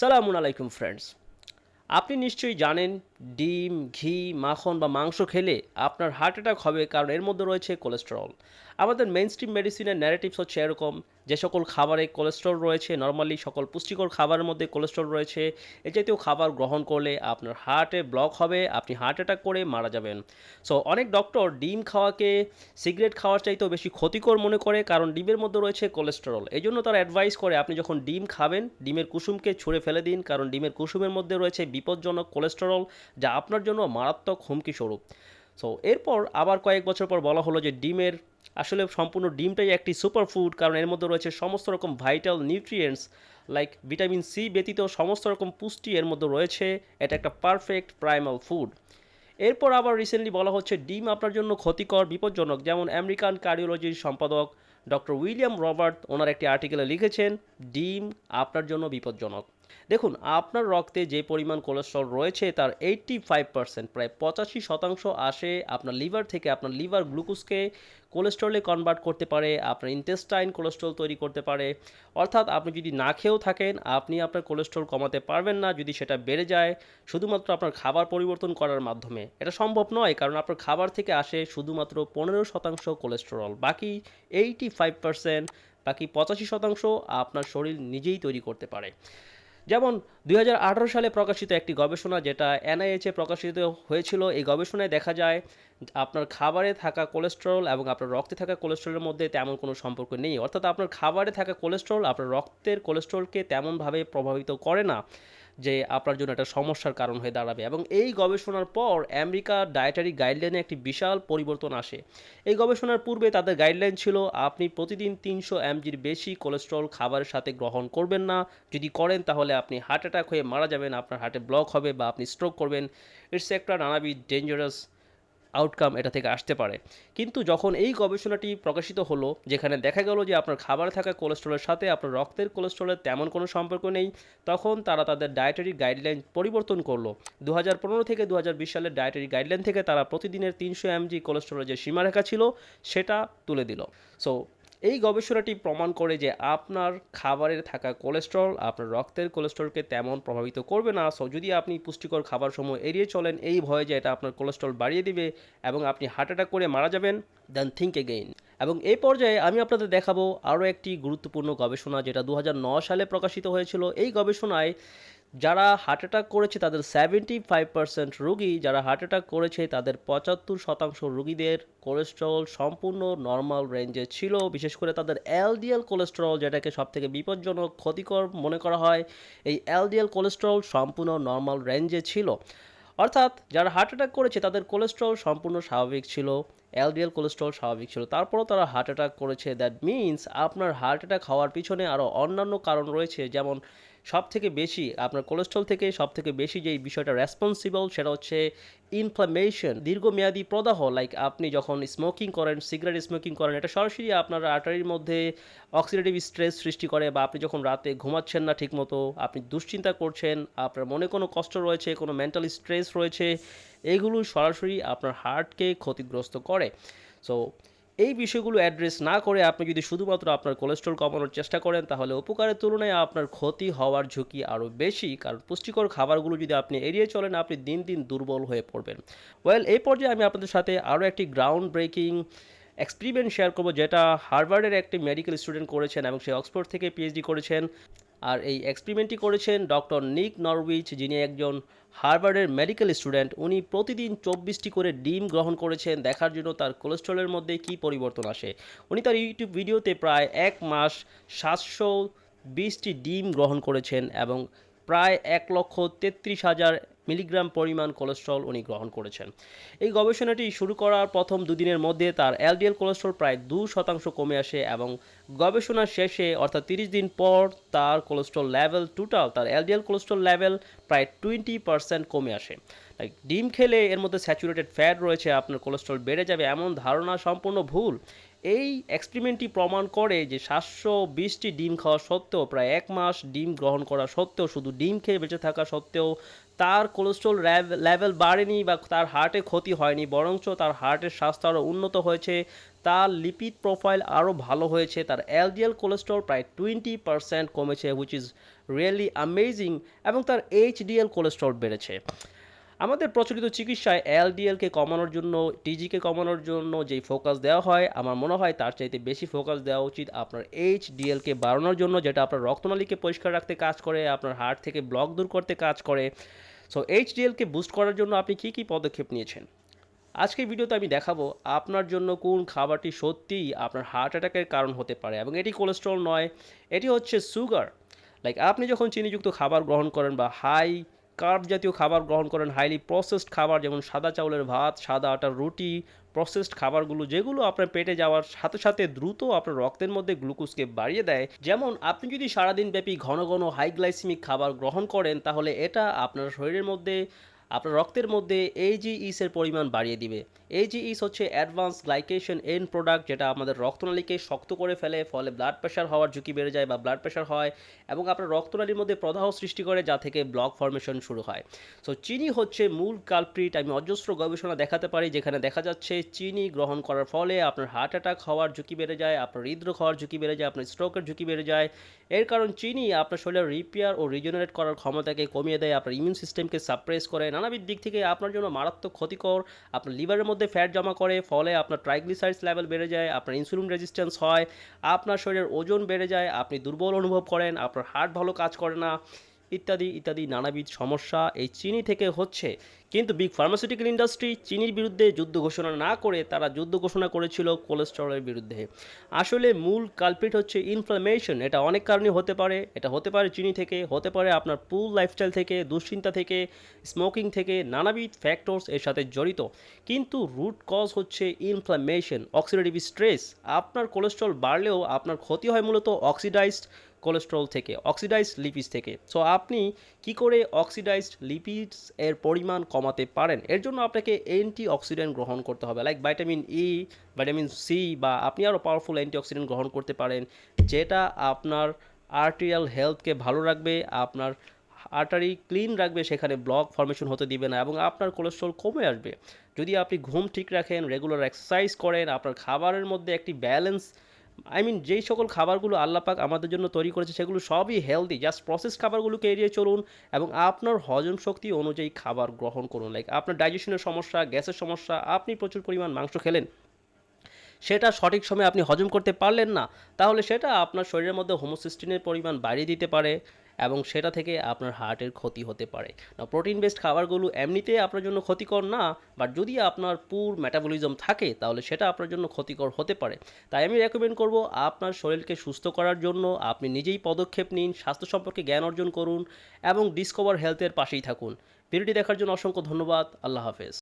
সালামুন আলাইকুম ফ্রেন্ডস আপনি নিশ্চয়ই জানেন ডিম, ঘি, মাখন বা মাংস খেলে আপনার হার্ট অ্যাটাক হবে কারণ এর মধ্যে রয়েছে কোলেস্টেরল আমাদের মেইন স্ট্রিম মেডিসিনের ন্যারেটিভস হচ্ছে এরকম, যে সকল খাবারে কোলেস্টেরল রয়েছে নর্মালি সকল পুষ্টিকর খাবারের মধ্যে কোলেস্টেরল রয়েছে, এ জাতীয় খাবার গ্রহণ করলে আপনার হার্টে ব্লক হবে, আপনি হার্ট অ্যাটাক করে মারা যাবেন। সো অনেক ডক্টর ডিম খাওয়াকে সিগারেট খাওয়ার চাইতেও বেশি ক্ষতিকর মনে করে কারণ ডিমের মধ্যে রয়েছে কোলেস্টেরল এই জন্য তারা অ্যাডভাইস করে, আপনি যখন ডিম খাবেন, ডিমের কুসুমকে ছুঁড়ে ফেলে দিন কারণ ডিমের কুসুমের মধ্যে রয়েছে বিপজ্জনক কোলেস্টেরল যা আপনার জন্য মারাত্মক হুমকি স্বরূপ। সো এরপর আবার কয়েক বছর পর বলা হলো যে ডিমের, আসলে সম্পূর্ণ ডিমটাই একটি সুপার ফুড কারণ এর মধ্যে রয়েছে সমস্ত রকম vital nutrients like vitamin C ব্যতীত সমস্ত রকম পুষ্টি এর মধ্যে রয়েছে। এটা একটা পারফেক্ট প্রাইমাল ফুড এরপর আবার রিসেন্টলি বলা হচ্ছে ডিম আপনার জন্য ক্ষতিকর, বিপজ্জনক, যেমন আমেরিকান কার্ডিওলজির সম্পাদক ডক্টর উইলিয়াম রবার্ট ওনার একটি আর্টিকেলে লিখেছেন, ডিম আপনার জন্য বিপজ্জনক। দেখুন, আপনার রক্তে যে পরিমাণ কোলেস্ট্রল রয়েছে তার এইট্টি ফাইভ পার্সেন্ট প্রায় পঁচাশি শতাংশ আসে আপনার লিভার থেকে। আপনার লিভার গ্লুকোজকে কোলেস্ট্রলে কনভার্ট করতে পারে, আপনার ইন্টেস্টাইন কোলেস্ট্রল তৈরি করতে পারে। অর্থাৎ আপনি যদি না খেয়েও থাকেন, আপনি আপনার কোলেস্ট্রল কমাতে পারবেন না যদি সেটা বেড়ে যায় শুধুমাত্র আপনার খাবার পরিবর্তন করার মাধ্যমে। এটা সম্ভব নয়, কারণ আপনার খাবার থেকে আসে শুধুমাত্র পনেরো শতাংশ কোলেস্টেরল বাকি এইটি ফাইভ পার্সেন্ট বাকি পঁচাশি শতাংশ আপনার শরীর নিজেই তৈরি করতে পারে। যেমন দুই হাজার আঠেরো সালে প্রকাশিত একটি গবেষণা যেটা এনআইএচে প্রকাশিত হয়েছিল, এই গবেষণায় দেখা যায় আপনার খাবারে থাকা কোলেস্ট্রল এবং আপনার রক্তে থাকা কোলেস্ট্রলের মধ্যে তেমন কোনো সম্পর্ক নেই। অর্থাৎ আপনার খাবারে থাকা কোলেস্ট্রল আপনার রক্তের কোলেস্ট্রলকে তেমনভাবে প্রভাবিত করে না। যে আপনার জন্য একটা সমস্যার কারণ হয়ে দাঁড়াবে। এবং এই গবেষণার পর আমেরিকার ডায়েটারি গাইডলাইনে একটি বিশাল পরিবর্তন আসে। এই গবেষণার পূর্বে তাদের গাইডলাইন ছিল, আপনি প্রতিদিন তিনশো এমজির বেশি কোলেস্ট্রল খাবারের সাথে গ্রহণ করবেন না। যদি করেন তাহলে আপনি হার্ট অ্যাটাক হয়ে মারা যাবেন, আপনার হার্টে ব্লক হবে বা আপনি স্ট্রোক করবেন। ইটস একটা নানাবিধ ডেঞ্জারাস আউটকাম এটা থেকে আসতে পারে। কিন্তু যখন এই গবেষণাটি প্রকাশিত হলো, যেখানে দেখা গেল যে আপনার খাবারে থাকা কোলেস্ট্রলের সাথে আপনার রক্তের কোলেস্ট্রলের তেমন কোনো সম্পর্ক নেই, তখন তারা তাদের ডায়েটারি গাইডলাইন পরিবর্তন করল। দু হাজার পনেরো থেকে দু হাজার বিশ সালের ডায়েটারি গাইডলাইন থেকে তারা প্রতিদিনের তিনশো এমজি কোলেস্ট্রলের যে সীমারেখা ছিল, সেটা তুলে দিল। সো এই গবেষণাটি প্রমাণ করে যে আপনার খাবারের থাকা কোলেস্ট্রল, আপনার রক্তের কোলেস্ট্রলকে তেমন প্রভাবিত করবে না। সো, যদি আপনি পুষ্টিকর খাবার সময় এড়িয়ে চলেন, এই ভয়ে যে এটা আপনার কোলেস্ট্রল বাড়িয়ে দিবে এবং আপনি হার্ট অ্যাটাক করে মারা যাবেন দেন থিঙ্ক এগেইন এবং এই পর্যায়ে আমি আপনাদের দেখাবো আরও একটি গুরুত্বপূর্ণ গবেষণা, যেটা দু সালে প্রকাশিত হয়েছিল। এই গবেষণায় যারা হার্ট অ্যাটাক করেছে তাদের সেভেন্টি ফাইভ পার্সেন্ট রুগী, যারা হার্ট অ্যাটাক করেছে তাদের পঁচাত্তর শতাংশ রুগীদের কোলেস্ট্রল সম্পূর্ণ নর্মাল রেঞ্জে ছিল। বিশেষ করে তাদের এলডিএল কোলেস্ট্রল যেটাকে সবথেকে বিপজ্জনক, ক্ষতিকর মনে করা হয়, এই এলডিএল কোলেস্ট্রল সম্পূর্ণ নর্মাল রেঞ্জে ছিল। অর্থাৎ যারা হার্ট অ্যাটাক করেছে তাদের কোলেস্ট্রল সম্পূর্ণ স্বাভাবিক ছিল এলডিএল কোলেস্ট্রল স্বাভাবিক ছিল। তারপরও তারা হার্ট অ্যাটাক করেছে। দ্যাট মিন্স আপনার হার্ট অ্যাটাক হওয়ার পিছনে আরও অন্যান্য কারণ রয়েছে, যেমন সব থেকে বেশি, আপনার কোলেস্ট্রল থেকে সব থেকে বেশি যেই বিষয়টা রেসপন্সিবল সেটা হচ্ছে ইনফ্লামেশন দীর্ঘমেয়াদী প্রদাহ লাইক আপনি যখন স্মোকিং করেন সিগারেট স্মোকিং করেন, এটা সরাসরি আপনার আর্টারির মধ্যে অক্সিডেটিভ স্ট্রেস সৃষ্টি করে বা আপনি যখন রাতে ঘুমাচ্ছেন না ঠিকমতো, আপনি দুশ্চিন্তা করছেন, আপনার মনে কোনো কষ্ট রয়েছে, কোনো মেন্টাল স্ট্রেস রয়েছে, এগুলো সরাসরি আপনার হার্টকে ক্ষতিগ্রস্ত করে। সো এই বিষয়গুলো অ্যাড্রেস না করে আপনি যদি শুধুমাত্র আপনার কোলেস্ট্রল কমানোর চেষ্টা করেন, তাহলে উপকারের তুলনায় আপনার ক্ষতি হওয়ার ঝুঁকি আরও বেশি। কারণ পুষ্টিকর খাবারগুলো যদি আপনি এড়িয়ে চলেন, আপনি দিন দিন দুর্বল হয়ে পড়বেন। ওয়েল এই পর্যায়ে আমি আপনাদের সাথে আরও একটি গ্রাউন্ড ব্রেকিং এক্সপেরিমেন্ট শেয়ার করব, যেটা হার্ভার্ডের একটি মেডিকেল স্টুডেন্ট করেছেন এবং সে অক্সফোর্ড থেকে পিএইচডি করেছেন। আর এই এক্সপেরিমেন্টটি করেছেন ডক্টর নিক নরউইচ, যিনি একজন হার্ভার্ডের মেডিকেল স্টুডেন্ট উনি প্রতিদিন চব্বিশটি করে ডিম গ্রহণ করেছেন, দেখার জন্য তার কোলেস্ট্রলের মধ্যে কি পরিবর্তন আসে। উনি তার ইউটিউব ভিডিওতে প্রায় এক মাস সাতশো বিশটি ডিম গ্রহণ করেছেন এবং প্রায় এক লক্ষ তেত্রিশ হাজার মিলিগ্রাম পরিমাণ কোলেস্ট্রল উনি গ্রহণ করেছেন। এই গবেষণাটি শুরু করার প্রথম দুদিনের মধ্যে তার এলডিএল কোলেস্ট্রল প্রায় দু শতাংশ কমে আসে এবং গবেষণার শেষে, অর্থাৎ তিরিশ দিন পর তার কোলেস্ট্রল লেভেল টোটাল, তার এলডিএল কোলেস্ট্রল লেভেল প্রায় টোয়েন্টি পার্সেন্ট কমে আসে। ডিম খেলে এর মধ্যে স্যাচুরেটেড ফ্যাট রয়েছে, আপনার কোলেস্ট্রল বেড়ে যাবে এমন ধারণা সম্পূর্ণ ভুল। এই এক্সপেরিমেন্টটি প্রমাণ করে যে সাতশো বিশটি ডিম খাওয়া সত্ত্বেও, প্রায় এক মাস ডিম গ্রহণ করা সত্ত্বেও, শুধু ডিম খেয়ে বেঁচে থাকা সত্ত্বেও তার কোলেস্ট্রল লেভেল বাড়েনি বা তার হার্টে ক্ষতি হয়নি, বরঞ্চ তার হার্টের স্বাস্থ্য আরও উন্নত হয়েছে, তার লিপিড প্রোফাইল আরও ভালো হয়েছে, তার এলডিএল কোলেস্ট্রল প্রায় টোয়েন্টি পারসেন্ট কমেছে হুইচ ইজ রিয়েলি অ্যামেজিং এবং তার এইচডিএল কোলেস্ট্রল বেড়েছে। আমাদের প্রচলিত চিকিৎসায় এলডিএলকে কমানোর জন্য টিজিকে কমানোর জন্য যেই ফোকাস দেওয়া হয়, আমার মনে হয় তার চাইতে বেশি ফোকাস দেওয়া উচিত আপনার এইচডিএলকে বাড়ানোর জন্য, যেটা আপনার রক্তনালীকে পরিষ্কার রাখতে কাজ করে, আপনার হার্ট থেকে ব্লক দূর করতে কাজ করে। সো এইচডিএলকে বুস্ট করার জন্য আপনি কী কী পদক্ষেপ নিয়েছেন? আজকের ভিডিওতে আমি দেখাবো আপনার জন্য কোন খাবারটি সত্যিই আপনার হার্ট অ্যাটাকের কারণ হতে পারে এবং এটি কোলেস্ট্রল নয়, এটি হচ্ছে সুগার লাইক আপনি যখন চিনিযুক্ত খাবার গ্রহণ করেন বা হাই কার্ব জাতীয় খাবার গ্রহণ করেন হাইলি প্রসেসড খাবার, যেমন সাদা চাউলের ভাত, সাদা আটার রুটি প্রসেসড খাবারগুলো, যেগুলো আপনার পেটে যাওয়ার সাথে সাথে দ্রুত আপনার রক্তের মধ্যে গ্লুকোজকে বাড়িয়ে দেয়। যেমন আপনি যদি সারাদিন ব্যাপী ঘন ঘন হাই গ্লাইসিমিক খাবার গ্রহণ করেন, তাহলে এটা আপনার শরীরের মধ্যে আপনার রক্তের মধ্যে এজিইসের পরিমাণ বাড়িয়ে দিবে। এজিইস হচ্ছে অ্যাডভান্স গ্লাইকেশন এন প্রোডাক্ট যেটা আমাদের রক্তনালীকে শক্ত করে ফেলে, ফলে ব্লাড প্রেশার হওয়ার ঝুঁকি বেড়ে যায় বা ব্লাড প্রেশার হয়, এবং আপনার রক্তনালীর মধ্যে প্রদাহ সৃষ্টি করে, যা থেকে ব্লক ফর্মেশন শুরু হয়। সো চিনি হচ্ছে মূল কালপ্রিট আমি অজস্র গবেষণা দেখাতে পারি, যেখানে দেখা যাচ্ছে চিনি গ্রহণ করার ফলে আপনার হার্ট অ্যাটাক হওয়ার ঝুঁকি বেড়ে যায়, আপনার হৃদরোগ হওয়ার ঝুঁকি বেড়ে যায়, আপনার স্ট্রোকের ঝুঁকি বেড়ে যায়। এর কারণ, চিনি আপনার শরীরে রিপেয়ার ও রিজেনারেট করার ক্ষমতাকে কমিয়ে দেয়, আপনার ইমিউন সিস্টেমকে সাপ্রেস করে নানাবিধ দিক থেকে আপনার জন্য মারাত্মক ক্ষতিকর। আপনার লিভারের মধ্যে ফ্যাট জমা করে, ফলে আপনার ট্রাইগ্লিসাইডস লেভেল বেড়ে যায়, আপনার ইনসুলিন রেজিস্ট্যান্স হয়, আপনার শরীরের ওজন বেড়ে যায়, আপনি দুর্বল অনুভব করেন, আপনার হার্ট ভালো কাজ করে না। ইত্যাদি ইত্যাদি নানাবিধ সমস্যা এই চিনি থেকে হচ্ছে। কিন্তু বিগ ফার্মাসিউটিক্যাল ইন্ডাস্ট্রি চিনির বিরুদ্ধে যুদ্ধ ঘোষণা না করে তারা যুদ্ধ ঘোষণা করেছিল কোলেস্টেরলের বিরুদ্ধে। আসলে মূল কালপিট হচ্ছে ইনফ্লামেশন এটা অনেক কারণে হতে পারে। এটা হতে পারে চিনি থেকে, হতে পারে আপনার পুল লাইফস্টাইল থেকে, দুশ্চিন্তা থেকে স্মোকিং থেকে, নানাবিধ ফ্যাক্টরস এর সাথে জড়িত। কিন্তু রুট কজ হচ্ছে ইনফ্লামেশন অক্সিডেটিভ স্ট্রেস আপনার কোলেস্ট্রল বাড়লেও আপনার ক্ষতি হয় মূলত অক্সিডাইজড কোলেস্ট্রল থেকে অক্সিডাইজড লিপিডস থেকে। সো আপনি কি করে অক্সিডাইজড লিপিডস এর পরিমাণ কমাতে পারেন? এর জন্য আপনাকে অ্যান্টি অক্সিডেন্ট গ্রহণ করতে হবে। Like vitamin E vitamin C বা আপনি আরও পাওয়ারফুল অ্যান্টি অক্সিডেন্ট গ্রহণ করতে পারেন, যেটা আপনার আর্টেরিয়াল হেলথকে ভালো রাখবে, আপনার আর্টারি ক্লিন রাখবে, সেখানে ব্লক ফর্মেশন হতে দিবে না এবং আপনার কোলেস্ট্রল কমে আসবে। যদি আপনি ঘুম ঠিক রাখেন রেগুলার এক্সারসাইজ করেন, আপনার খাবারের মধ্যে একটি ব্যালেন্স আই মিন যেই সকল খাবারগুলো আল্লাপাক আমাদের জন্য তৈরি করেছে, সেগুলো সবই হেলদি জাস্ট প্রসেস খাবারগুলোকে এড়িয়ে চলুন এবং আপনার হজম শক্তি অনুযায়ী খাবার গ্রহণ করুন। লাইক আপনার ডাইজেশনের সমস্যা, গ্যাসের সমস্যা, আপনি প্রচুর পরিমাণ মাংস খেলেন, সেটা সঠিক সময়ে আপনি হজম করতে পারলেন না, তাহলে সেটা আপনার শরীরের মধ্যে হোমোসিস্টিনের পরিমাণ বাড়িয়ে দিতে পারে এবং সেটা থেকে আপনার হার্টের ক্ষতি হতে পারে। না প্রোটিন বেসড খাবারগুলো এমনিতে আপনার জন্য ক্ষতিকর না বাট যদি আপনার পুর মেটাবলিজম থাকে, তাহলে সেটা আপনার জন্য ক্ষতিকর হতে পারে। তাই আমি রেকমেন্ড করব আপনার শরীরকে সুস্থ করার জন্য আপনি নিজেই পদক্ষেপ নিন, স্বাস্থ্য সম্পর্কে জ্ঞান অর্জন করুন এবং ডিসকভার হেলথের পাশেই থাকুন। ভিডিওটি দেখার জন্য অসংখ্য ধন্যবাদ। আল্লাহ হাফেজ।